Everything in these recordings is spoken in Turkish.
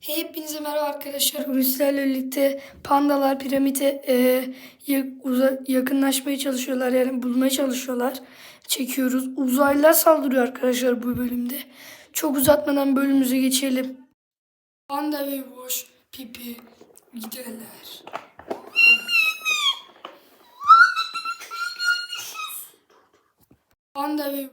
Hepinize merhaba arkadaşlar. Bugün sizlerle birlikte pandalar piramide e, yakınlaşmaya çalışıyorlar. Yani bulmaya çalışıyorlar. Çekiyoruz. Uzaylılar saldırıyor arkadaşlar bu bölümde. Çok uzatmadan bölümümüze geçelim. Panda ve boş pipi giderler. Panda ve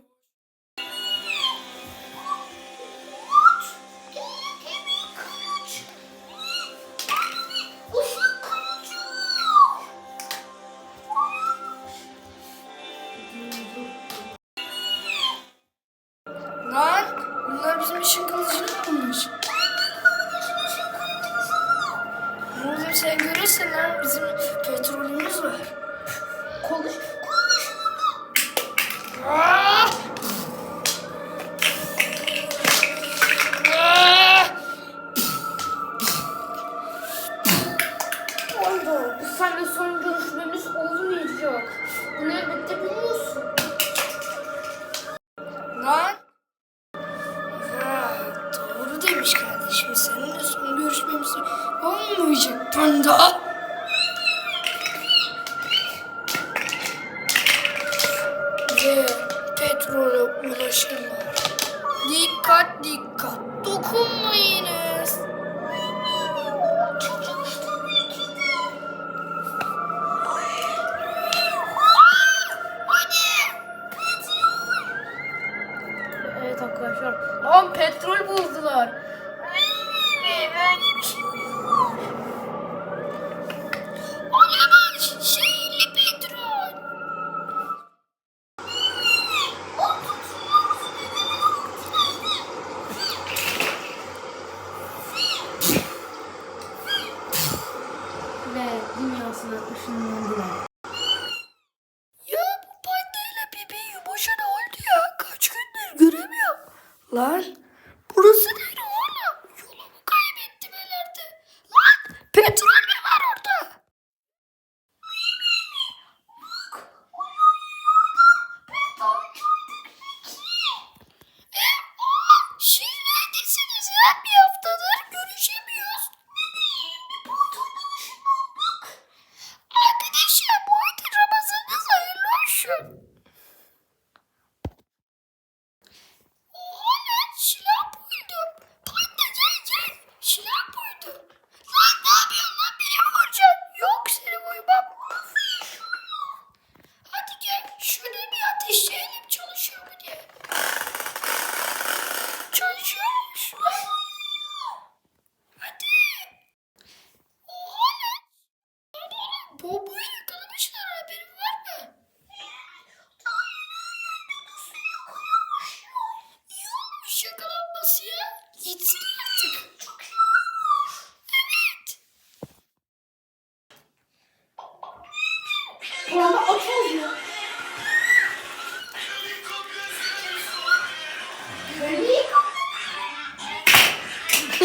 Bu seninle son görüşmemiz olmayacak. Bunu elbette biliyorsun. 10 pet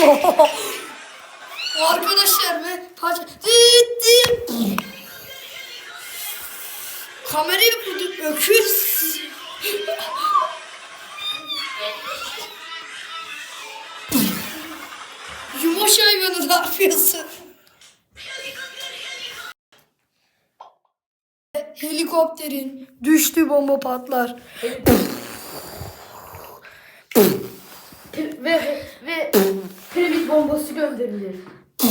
Arkadaşlar be parça. Kamerayı vurduk öküz. Yumoş hayvanı ne yapıyorsun? Helikopterin düştü bomba patlar. Ve bombası gönderilir.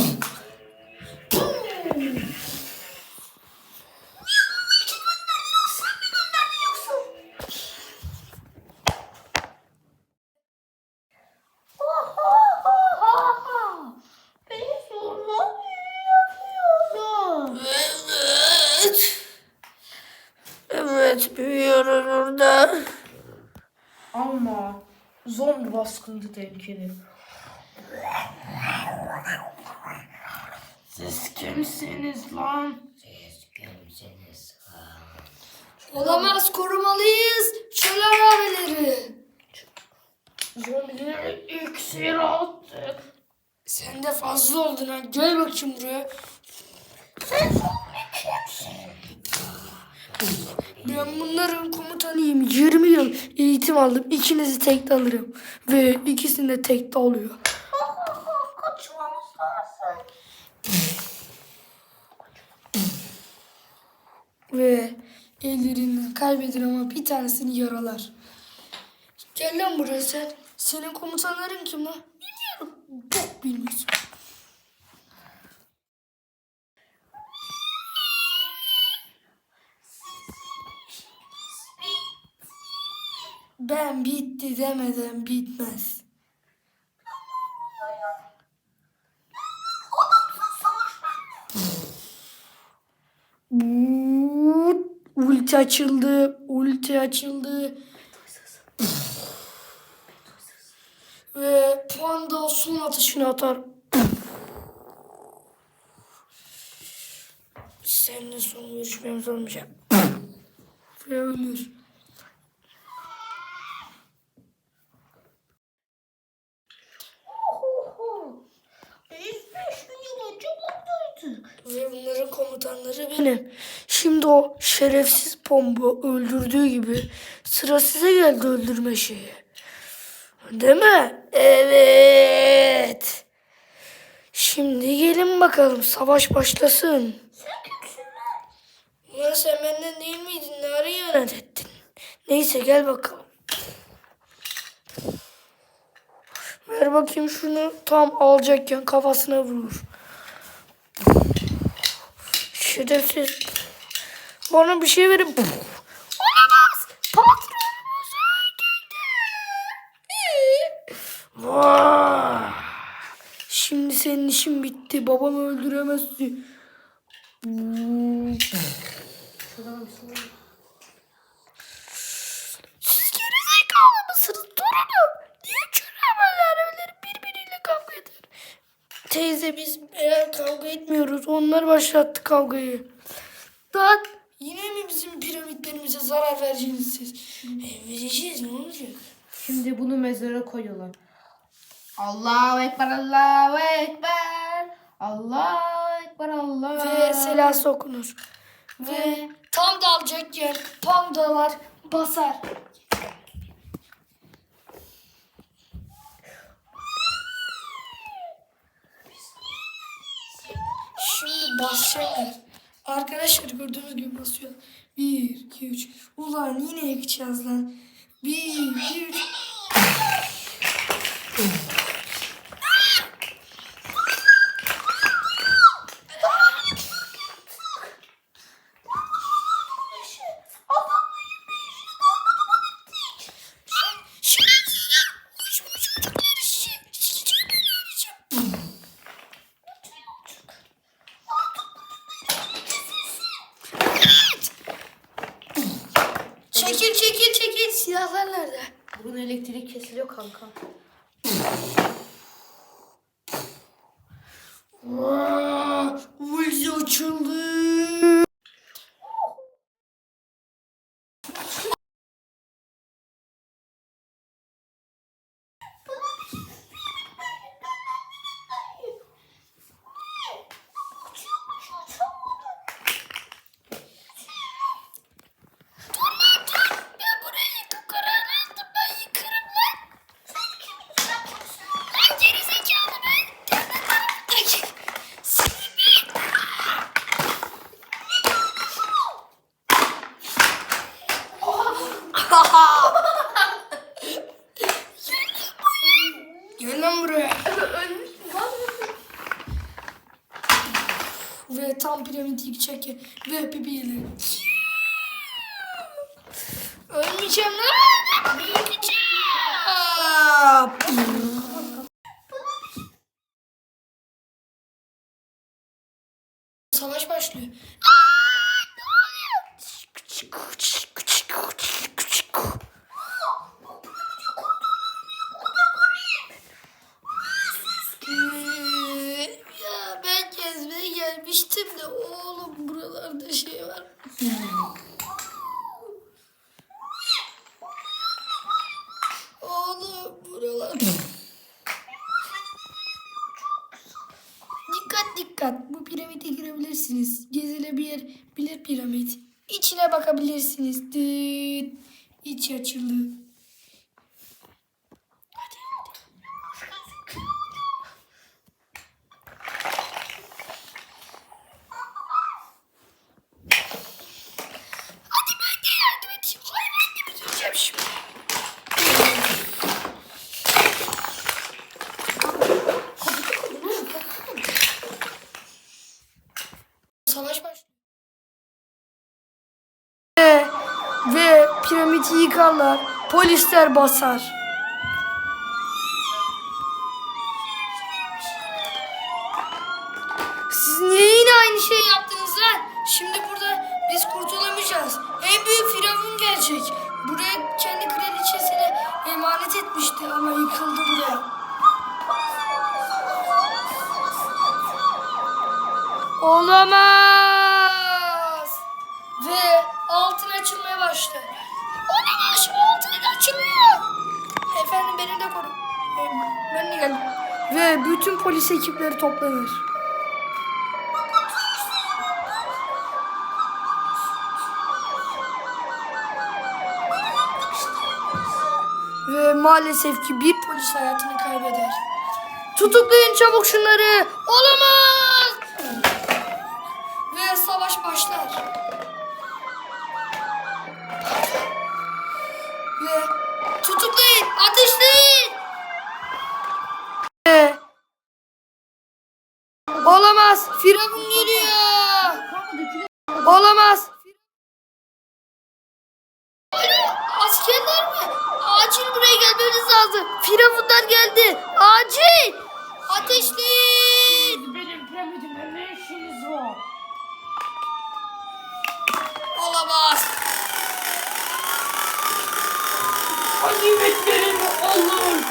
Evet. Evet büyüyoruz burada. Ama zombi baskını tehlikeli. Siz lan? Olamaz korumalıyız. Şöyle arabeleri. Zombileri iksir attık. Sen de fazla oldun ha. Gel bakayım buraya. Ben bunların komutanıyım. 20 yıl eğitim aldım. İkinizi tekte alırım. Ve ikisini de tekte alıyor. Kaç ellerinden kaybeder ama bir tanesini yaralar. Gel lan buraya sen. Senin komutanların kim lan? Bilmiyorum. Bok bilmiyorsun. Ben bitti demeden bitmez. Ulti açıldı. Ulti açıldı. Ve panda son atışını atar. Seninle son görüşmemiz olmayacak. Ve ölür. Ve bunların komutanları benim. Şimdi o şerefsiz bomba öldürdüğü gibi sıra size geldi öldürme şeyi. Değil mi? Evet. Şimdi gelin bakalım savaş başlasın. Sen kimsin lan? Ulan sen benden değil miydin? Ne ara ihanet ettin? Neyse gel bakalım. Ver bakayım şunu tam alacakken kafasına vurur. Şerefsiz. Bana bir şey verin. Olamaz. Patronumuz öldürdü. Şimdi senin işin bitti. Babamı öldüremezsin. Siz Teyze biz eğer kavga etmiyoruz. Onlar başlattı kavgayı. Daha yine mi bizim piramitlerimize zarar vereceksiniz siz? E, vereceğiz ne olacak? Şimdi bunu mezara koyuyorlar. Allahu Ekber, Allahu Ekber. Allahu Ekber, Allah. Ve selası okunur. Ve tam dalacakken pandalar basar. basacaklar. Arkadaşlar gördüğünüz gibi basıyor. 1, 2, 3. Ulan yine gideceğiz lan. 1, 2, 3. Silahlar nerede? Bunun elektrik kesiliyor kanka. Ulti açıldı. Ben burayı yıkıp kararlaştım. Ben yıkarım lan. Lan gerizekalı ben. Seni Gel lan buraya. Ve tam yıkacak ve pipiyle. Ölmeyeceğim lan. Yıkacağım. Savaş başlıyor. Ee, Ya ben gezmeye gelmiştim de oğlum buralarda şey var. Oğlum buralar. dikkat dikkat. Bu piramide girebilirsiniz. Gezilebilir piramit. İçine bakabilirsiniz. Dıt. İç açıldı. Yıkarlar. Polisler basar. Siz niye yine aynı şeyi yaptınız lan? Şimdi burada biz kurtulamayacağız. En büyük firavun gelecek. Buraya kendi kraliçesine emanet etmişti ama yıkıldı buraya. Olamaz. Ve altın açılmaya başladı. Olamaz. Altın açılmıyor. Efendim beni de koru. Ee, Ben de geldim. Ve bütün polis ekipleri toplanır. Ve maalesef ki bir polis hayatını kaybeder. Tutuklayın çabuk şunları. Olamaz. Ve savaş başlar. Ve tutuklayın, ateşleyin. Ve Olamaz. Firavun geliyor. Olamaz. Alo, askerler mi? Acil buraya gelmeniz lazım. Firavunlar geldi. Acil. Ateşleyin. Benim piramidimle ne işiniz var? Olamaz. Ganimetlerimi alın.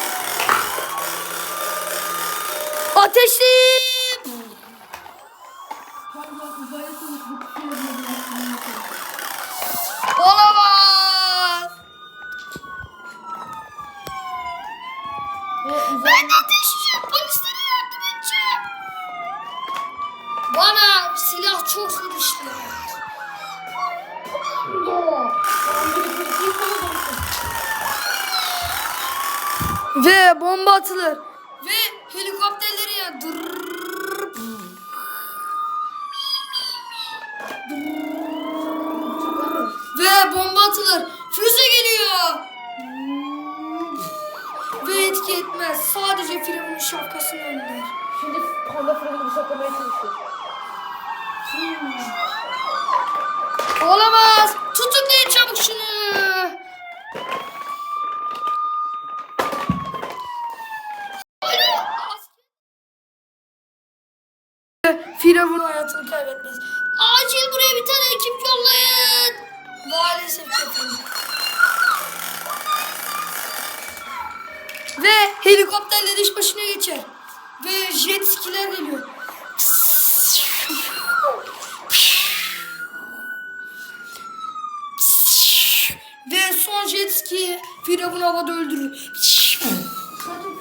Ateşleyin. Olamaz. Ben de ateşleyeceğim. Polislere yardım edeceğim. Bana silah çok sürüştü. Ve bomba atılır. Ve helikopterleri ya. Ve bomba atılır. Füze geliyor. Ve etki etmez. Sadece Firavun'un şapkasını önler. Şimdi panda fırını bıçaklamaya çalışıyor. Olamaz. Tutuklayın çabuk şunu. Firavun hayatını kaybetmez. Acil buraya bir tane ekip yollayın. Maalesef efendim. Ve helikopterler iş başına geçer. Ve jet skiler geliyor. Ve son jet ski Firavun havada öldürür. Zaten.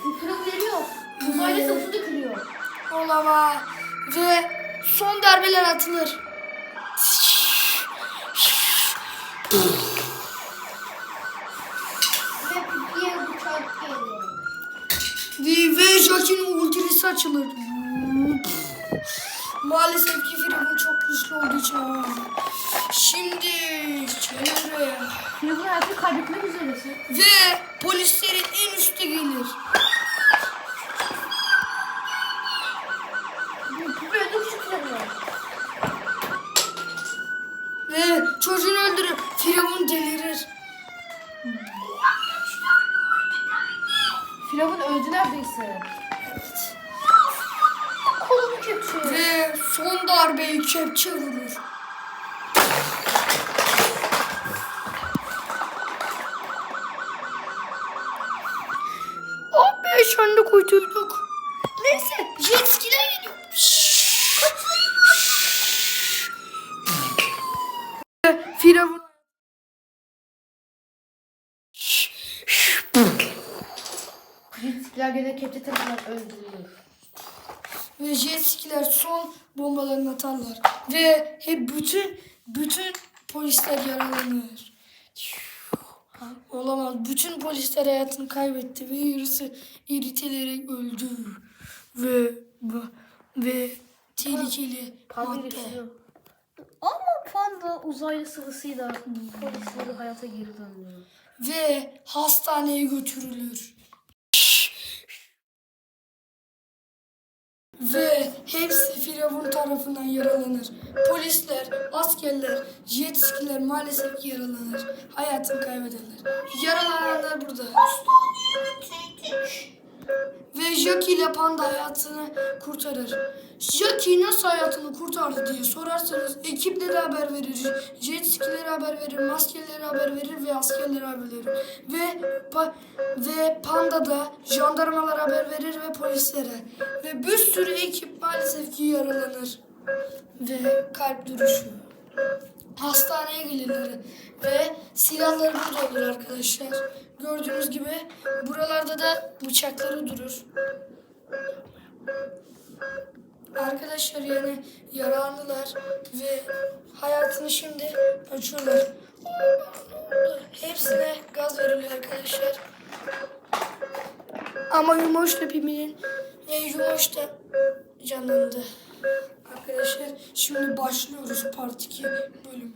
Uzaylı savaşı dökülüyor. Olamaz. Ve son darbeler atılır. Ve pipiye bıçak geliyor. Ve, Jack'in ultrisi açılır. Maalesef ki Firavun çok güçlü olduğu için. Şimdi buraya. Firavun hayatını kaybetmek üzeresin. Ve polislerin en üstte gelir. Pipi öldük şu firavunu. Ve çocuğunu öldürür. Firavun delirir. Firavun öldü neredeyse. Kolumu kepçe. Ve son darbeyi kepçe vurur. Oh be şu anda kurtulduk. Neyse jet skiler geliyor. Firavun Ritskler gene kepçe tarafından öldürülür. ve jet skiler son bombalarını atarlar. Ve hep bütün bütün polisler yaralanır. Olamaz. Bütün polisler hayatını kaybetti ve yarısı iritelerek öldü. Ve ve tehlikeli madde. Ama panda uzaylı sıvısıyla polisleri hayata geri dönüyor. Ve hastaneye götürülür. Ve hepsi Firavun tarafından yaralanır. Polisler, askerler, jet skiler maalesef ki yaralanır. Hayatını kaybederler. Yaralananlar burada. Ve Jackie ile Panda hayatını kurtarır. Jackie nasıl hayatını kurtardı diye sorarsanız ekiplere haber verir, jet skilere haber verir, maskelere haber verir ve askerlere haber verir. Ve pa- ve Panda da jandarmalara haber verir ve polislere. Ve bir sürü ekip maalesef ki yaralanır. Ve kalp duruşu. Hastaneye gelirler ve silahları burada olur arkadaşlar. Gördüğünüz gibi buralarda da bıçakları durur. Arkadaşlar yani yaralandılar ve hayatını şimdi açıyorlar. Hepsine gaz veriliyor arkadaşlar. Ama Yumoş'la Pimi'nin Yumoş da canlandı. Şimdi başlıyoruz part 2 bölüm.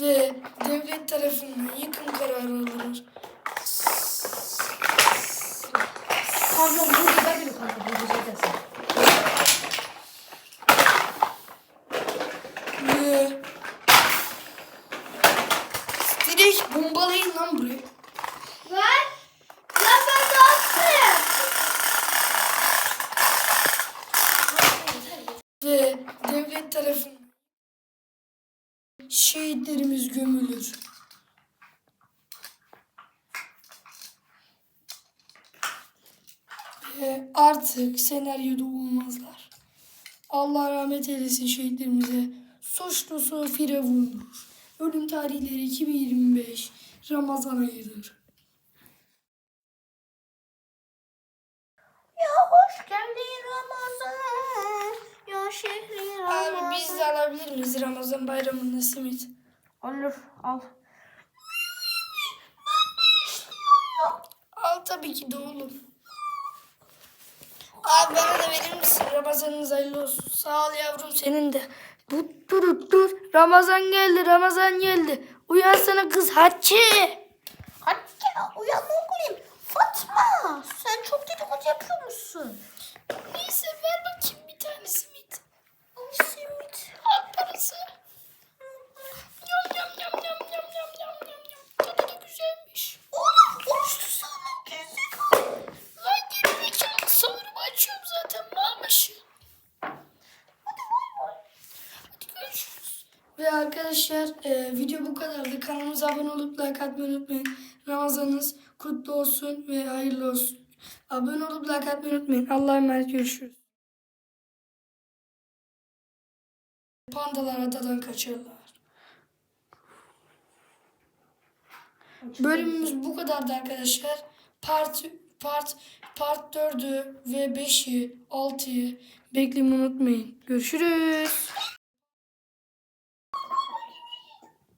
Ve devlet tarafından yıkım kararı alınır. Pardon bu güzel bir kanka bu güzel dersin. Ve direkt bombalayın lan burayı. Lan! Lan ben ne yaptım? Ve devlet tarafından şehitlerimiz gömülür. Ve artık senaryoda olmazlar. Allah rahmet eylesin şehitlerimize. Suçlusu Firavun'dur. Ölüm tarihleri 2025 Ramazan ayıdır. Ya hoş geldin Ramazan. Ya şehri Abi biz de alabilir miyiz Ramazan bayramında simit? Olur al. Al tabii ki de oğlum. Abi bana da verir misin? Ramazanınız hayırlı olsun. Sağ ol yavrum senin de. Dur dur dur. Ramazan geldi Ramazan geldi. Uyansana kız Hatice. Hadi ya uyan oğlum. Fatma sen çok dedikodu yapıyor musun? Neyse ver bakayım bir tane simit. Al simit. Al parası. Ve arkadaşlar e, video bu kadardı. Kanalımıza abone olup like atmayı unutmayın. Ramazanınız kutlu olsun ve hayırlı olsun. Abone olup like atmayı unutmayın. Allah'a emanet görüşürüz. Pandalar adadan kaçarlar. Bölümümüz bu kadardı arkadaşlar. Part part part 4'ü ve 5'i 6'yı beklemeyi unutmayın. Görüşürüz.